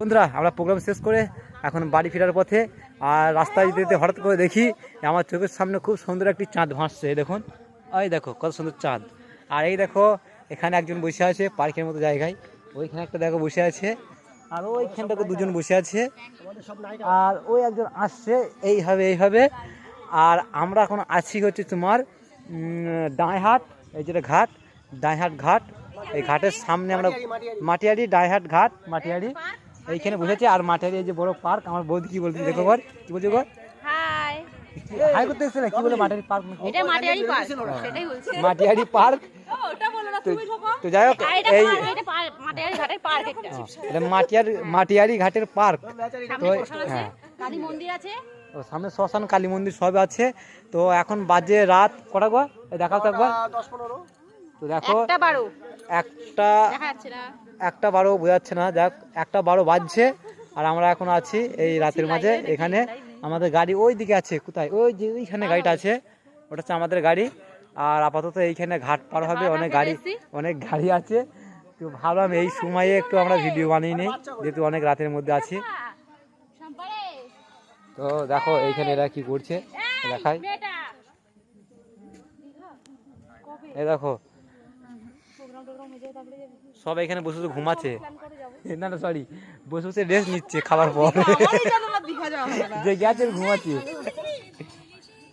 বন্ধুরা আমরা প্রোগ্রাম শেষ করে এখন বাড়ি ফেরার পথে আর রাস্তায় যেতে যেতে হঠাৎ করে দেখি আমার চোখের সামনে খুব সুন্দর একটি চাঁদ ভাসছে দেখুন। ওই দেখো কত সুন্দর চাঁদ। আর এই দেখো এখানে একজন বসে আছে পার্কের মতো জায়গায়। ওইখানে একটা দেখো বসে আছে। আর ওইখানটাকে দুজন বসে আছে। আর ওই একজন আসছে এইভাবে এইভাবে। আর আমরা এখন আছি হচ্ছে তোমার উম, ডাঁইহাট এই যেটা ঘাট ডাঁইহাট ঘাট। এই ঘাটের সামনে আমরা মাটিয়ারি ডাঁইহাট ঘাট মাটিয়ারি এইখানে বসেছে আর মাটিয়ারি এই যে বড় পার্ক আমার বৌদি কি বলছে দেখো বল কি বলছো গো হাই। হাই করতে এসেছে না কি বলে মাটিয়ারি পার্ক এটা মাটিয়ারি পার্ক সেটাই বলছি। মাটিয়ারি পার্ক? ওটা বলো না তো তুমি তো যাই হোক এই এটা মাটিয়ারি ঘাটের পার্ক এটা এটা মাটিয়ার মাটিয়ারি ঘাটের পার্ক। তো শ্মশান হ্যাঁ কালী মন্দির আছে। ও সামনে শ্মশান কালী মন্দির সব আছে। তো এখন বাজে রাত কটা গো? দেখাও তো একবার। তো দেখো একটা একটা দেখা একটা বারো বোঝাচ্ছে না। যাক একটা বারো বাজছে আর আমরা এখন আছি এই রাতের মাঝে এখানে। আমাদের গাড়ি ওই দিকে আছে কোথায়? ওই যে ওইখানে গাড়িটা আছে ওটা হচ্ছে আমাদের গাড়ি। আর আপাতত এইখানে ঘাট পার হবে অনেক গাড়ি অনেক গাড়ি আছে। তো ভাবলাম এই সময়ে একটু আমরা ভিডিও বানিয়ে নিই যেহেতু অনেক রাতের মধ্যে আছি। তো দেখো এইখানে এরা কি করছে দেখাই। এই দেখো সব এখানে বসে বসে ঘুমাচ্ছে। না না সরি বসে বসে রেস্ট নিচ্ছে খাবার পর। যে গেছে ঘুমাচ্ছে।